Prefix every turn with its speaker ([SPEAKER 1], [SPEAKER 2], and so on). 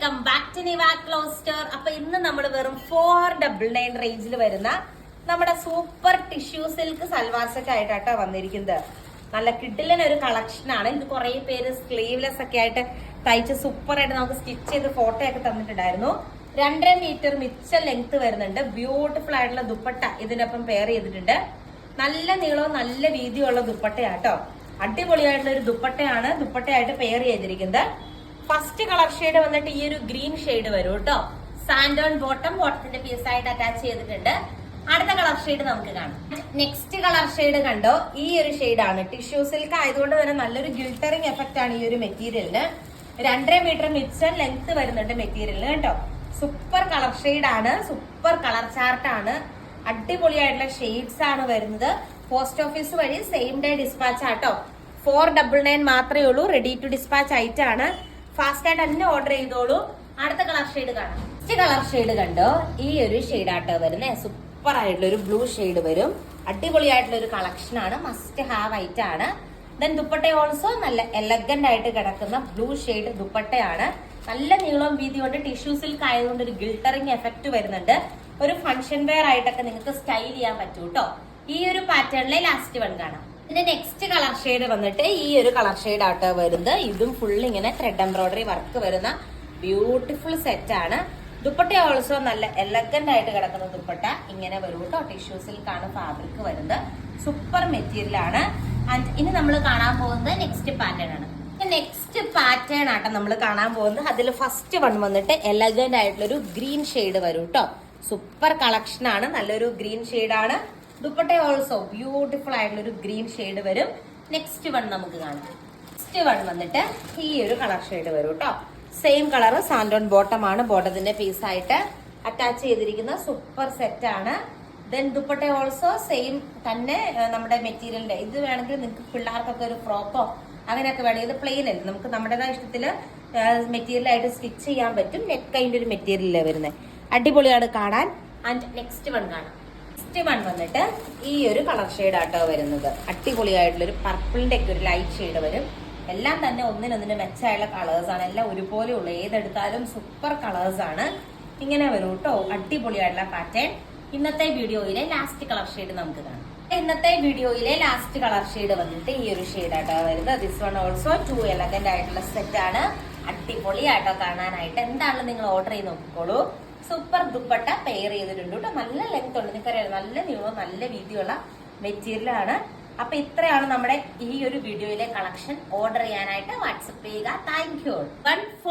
[SPEAKER 1] Welcome back to Niva cloister അപ്പൊ ഇന്ന് നമ്മൾ വെറും ഫോർ ഡബിൾ നയൻ റേഞ്ചിൽ വരുന്ന നമ്മുടെ സൂപ്പർ ടിഷ്യൂ സിൽക്ക് സൽവാസൊക്കെ ആയിട്ടാട്ടോ വന്നിരിക്കുന്നത്. നല്ല കിഡിലൻ ഒരു കളക്ഷൻ ആണ്. ഇത് കുറെ പേര് സ്ലീവ്ലെസ് ഒക്കെ ആയിട്ട് തയ്ച്ച് സൂപ്പർ ആയിട്ട് നമുക്ക് സ്റ്റിച്ച് ചെയ്ത് ഫോട്ടോ ഒക്കെ തന്നിട്ടുണ്ടായിരുന്നു. രണ്ടര മീറ്റർ മിച്ച ലെങ്ത് വരുന്നുണ്ട്. ബ്യൂട്ടിഫുൾ ആയിട്ടുള്ള ദുപ്പട്ട ഇതിനൊപ്പം പെയർ ചെയ്തിട്ടുണ്ട്. നല്ല നീളവും നല്ല വീതിയുള്ള ദുപ്പട്ടയാട്ടോ. അടിപൊളിയായിട്ടുള്ള ഒരു ദുപ്പട്ടയാണ് ദുപ്പട്ടയായിട്ട് പെയർ ചെയ്തിരിക്കുന്നത്. ഫസ്റ്റ് കളർ ഷെയ്ഡ് വന്നിട്ട് ഈ ഒരു ഗ്രീൻ ഷെയ്ഡ് വരും കേട്ടോ സാൻഡോൺ ബോട്ടം ബോട്ടത്തിന്റെ പീസ് ആയിട്ട് അറ്റാച്ച് ചെയ്തിട്ടുണ്ട്. അടുത്ത കളർ ഷെയ്ഡ് നമുക്ക് കാണാം. നെക്സ്റ്റ് കളർ ഷെയ്ഡ് കണ്ടോ? ഈ ഒരു ഷെയ്ഡ് ആണ്. ടിഷ്യൂ സിൽക്ക് ആയതുകൊണ്ട് തന്നെ നല്ലൊരു ഗിൽട്ടറിങ് എഫക്റ്റ് ആണ് ഈ ഒരു മെറ്റീരിയലിന് രണ്ടര മീറ്റർ മിച്ചർ ലെങ്ത് വരുന്നുണ്ട് മെറ്റീരിയലിന് കേട്ടോ. സൂപ്പർ കളർ ഷെയ്ഡ് ആണ്. സൂപ്പർ കളർ ചാർട്ട് ആണ്. അടിപൊളിയായിട്ടുള്ള ഷെയ്ഡ്സ് ആണ് വരുന്നത്. പോസ്റ്റ് ഓഫീസ് വഴി സെയിം ഡേ ഡിസ്പാച്ച് ആട്ടോ ഫോർ ഡബിൾ നയൻ മാത്രമേ ഉള്ളൂ. റെഡി ടു ഡിസ്പാച്ച് ആയിട്ടാണ് ഫാസ്റ്റ് ആയിട്ട് തന്നെ ഓർഡർ ചെയ്തോളൂ. അടുത്ത കളർ ഷെയ്ഡ് കാണാം. ഫസ്റ്റ് കളർ ഷെയ്ഡ് കണ്ടോ? ഈ ഒരു ഷെയ്ഡ് ആട്ടോ വരുന്നത് സൂപ്പർ ആയിട്ടുള്ള ഒരു ബ്ലൂ ഷെയ്ഡ് വരും. അടിപൊളിയായിട്ടുള്ള ഒരു കളക്ഷൻ ആണ്. മസ്റ്റ് ഹാവ് ഐറ്റം ആണ്. ദെൻ ദുപ്പട്ട ഓൾസോ നല്ല എലഗന്റ് ആയിട്ട് കിടക്കുന്ന ബ്ലൂ ഷെയ്ഡ് ദുപ്പട്ടയാണ്. നല്ല നീളവും വീതി കൊണ്ട് ടിഷ്യൂ സിൽക്ക് ആയതുകൊണ്ട് ഒരു ഗിൽട്ടറിങ് എഫക്ട് വരുന്നുണ്ട്. ഒരു ഫംഗ്ഷൻ വെയർ ആയിട്ടൊക്കെ നിങ്ങൾക്ക് സ്റ്റൈൽ ചെയ്യാൻ പറ്റൂട്ടോ ഈ ഒരു പാറ്റേണിലെ ലാസ്റ്റ് വൺ കാണാം. ഇതിന്റെ നെക്സ്റ്റ് കളർ ഷെയ്ഡ് വന്നിട്ട് ഈ ഒരു കളർ ഷെയ്ഡ് ആട്ടോ വരുന്നത്. ഇതും ഫുൾ ഇങ്ങനെ ത്രെഡ് എംബ്രോയിഡറി വർക്ക് വരുന്ന ബ്യൂട്ടിഫുൾ സെറ്റ് ആണ്. ദുപ്പട്ട ഓൾസോ നല്ല എലഗന്റ് ആയിട്ട് കിടക്കുന്ന ദുപ്പട്ട ഇങ്ങനെ വരും കേട്ടോ ടിഷ്യൂ സിൽക്കാണ് ഫാബ്രിക് വരുന്നത്. സൂപ്പർ മെറ്റീരിയൽ ആണ്. ആൻഡ് ഇനി നമ്മൾ കാണാൻ പോകുന്നത് നെക്സ്റ്റ് പാറ്റേൺ ആണ്. നെക്സ്റ്റ് പാറ്റേൺ ആട്ടോ നമ്മൾ കാണാൻ പോകുന്നത്. അതിൽ ഫസ്റ്റ് വൺ വന്നിട്ട് എലഗന്റ് ആയിട്ടുള്ള ഒരു ഗ്രീൻ ഷെയ്ഡ് വരും കേട്ടോ സൂപ്പർ കളക്ഷൻ ആണ്. നല്ലൊരു ഗ്രീൻ ഷെയ്ഡ് ആണ്. ദുപ്പട്ട ഓൾസോ ബ്യൂട്ടിഫുൾ ആയിട്ടുള്ള ഒരു ഗ്രീൻ ഷെയ്ഡ് വരും. നെക്സ്റ്റ് വൺ നമുക്ക് കാണാം. നെക്സ്റ്റ് വൺ വന്നിട്ട് ഈ ഒരു കളർ ഷെയ്ഡ് വരും കേട്ടോ. സെയിം കളർ സാൻഡോൺ ബോട്ടം ആണ്. ബോട്ടത്തിന്റെ പീസ് ആയിട്ട് അറ്റാച്ച് ചെയ്തിരിക്കുന്ന സൂപ്പർ സെറ്റ് ആണ്. ദെൻ ദുപ്പട്ട ഓൾസോ സെയിം തന്നെ നമ്മുടെ മെറ്റീരിയലിന്റെ ഇത് വേണമെങ്കിൽ നിങ്ങൾക്ക് പിള്ളേർക്കൊക്കെ ഒരു ഫ്രോക്കോ അങ്ങനെയൊക്കെ വേണമെങ്കിൽ ഇത് പ്ലെയിൻ അല്ല? നമുക്ക് നമ്മുടേതായ ഇഷ്ടത്തിൽ മെറ്റീരിയലായിട്ട് സ്റ്റിച്ച് ചെയ്യാൻ പറ്റും. നെക്ക് കൈന്റെ ഒരു മെറ്റീരിയലേ വരുന്നത് അടിപൊളിയാണ് കാണാൻ. ആൻഡ് നെക്സ്റ്റ് വൺ കാണാം. നെക്സ്റ്റ് വൺ വന്നിട്ട് ഈ ഒരു കളർ ഷെയ്ഡ് ആട്ടോ വരുന്നത്. അടിപൊളിയായിട്ടുള്ള ഒരു പർപ്പിളിന്റെ ഒക്കെ ഒരു ലൈറ്റ് ഷെയ്ഡ് വരും. എല്ലാം തന്നെ ഒന്നിനൊന്നിന് മെച്ചമായുള്ള കളേഴ്സ് ആണ്. എല്ലാം ഒരുപോലെ ഉള്ളു ഏതെടുത്താലും സൂപ്പർ കളേഴ്സ് ആണ്. ഇങ്ങനെ വരും കേട്ടോ അടിപൊളിയായിട്ടുള്ള പാറ്റേൺ ഇന്നത്തെ വീഡിയോയിലെ ലാസ്റ്റ് കളർ ഷെയ്ഡ് നമുക്ക് കാണാം. ഇന്നത്തെ വീഡിയോയിലെ ലാസ്റ്റ് കളർ ഷെയ്ഡ് വന്നിട്ട് ഈ ഒരു ഷെയ്ഡ് ആട്ടോ വരുന്നത്. This one also too elegant ആയിട്ടുള്ള സെറ്റ് ആണ്. അടിപൊളിയാട്ടോ കാണാനായിട്ട്. എന്താണെന്ന് നിങ്ങൾ ഓർഡർ ചെയ്ത് നോക്കിക്കോളൂ. സൂപ്പർ ദുപ്പട്ട പെയർ ചെയ്തിട്ടുണ്ട് കേട്ടോ. നല്ല ലെങ്ത് ഉണ്ട്. നിങ്ങൾക്കറിയാം നല്ല നീളവും നല്ല വീതിയുള്ള മെറ്റീരിയലാണ് അപ്പൊ ഇത്രയാണ് നമ്മുടെ ഈ ഒരു വീഡിയോയിലെ കളക്ഷൻ ഓർഡർ ചെയ്യാനായിട്ട് വാട്സപ്പ് ചെയ്യുക. Thank you one four